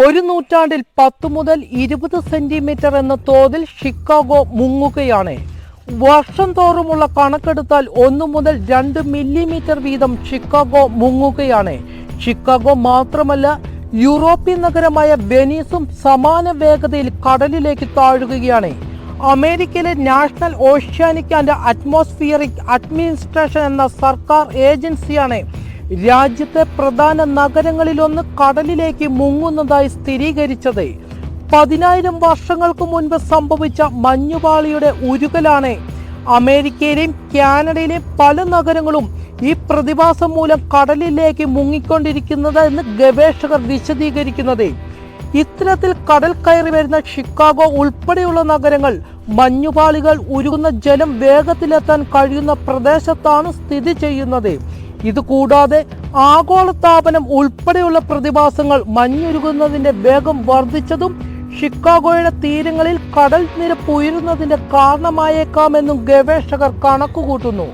ഒരു നൂറ്റാണ്ടിൽ പത്ത് മുതൽ ഇരുപത് സെന്റിമീറ്റർ എന്ന തോതിൽ ഷിക്കാഗോ മുങ്ങുകയാണ്. വർഷം തോറുമുള്ള കണക്കെടുത്താൽ ഒന്ന് മുതൽ രണ്ട് മില്ലിമീറ്റർ വീതം ഷിക്കാഗോ മുങ്ങുകയാണ്. ഷിക്കാഗോ മാത്രമല്ല യൂറോപ്യൻ നഗരമായ വെനീസും സമാന വേഗതയിൽ കടലിലേക്ക് താഴുകയാണ്. അമേരിക്കയിലെ national oceanic and atmospheric administration എന്ന സർക്കാർ ഏജൻസിയാണ് രാജ്യത്തെ പ്രധാന നഗരങ്ങളിലൊന്ന് കടലിലേക്ക് മുങ്ങുന്നതായി സ്ഥിരീകരിച്ചത്. പതിനായിരം വർഷങ്ങൾക്ക് മുൻപ് സംഭവിച്ച മഞ്ഞുപാളിയുടെ ഉരുകലാണ്. അമേരിക്കയിലെയും കാനഡയിലെയും പല നഗരങ്ങളും ഈ പ്രതിഭാസം മൂലം കടലിലേക്ക് മുങ്ങിക്കൊണ്ടിരിക്കുന്നത് എന്ന് ഗവേഷകർ വിശദീകരിക്കുന്നത്. ഇത്തരത്തിൽ കടൽ കയറി വരുന്ന ഷിക്കാഗോ ഉൾപ്പെടെയുള്ള നഗരങ്ങൾ മഞ്ഞുപാളികൾ ഉരുകുന്ന ജലം വേഗത്തിലെത്താൻ കഴിയുന്ന പ്രദേശത്താണ് സ്ഥിതി ചെയ്യുന്നത്. ഇത് കൂടാതെ ആഗോളതാപനം ഉൾപ്പെടെയുള്ള പ്രതിഭാസങ്ങൾ മഞ്ഞുരുകുന്നതിന്റെ വേഗം വർദ്ധിച്ചതും ഷിക്കാഗോയുടെ തീരങ്ങളിൽ കടൽ നിരപ്പ് ഉയരുന്നതിന്റെ കാരണമായേക്കാമെന്നും ഗവേഷകർ കണക്കുകൂട്ടുന്നു.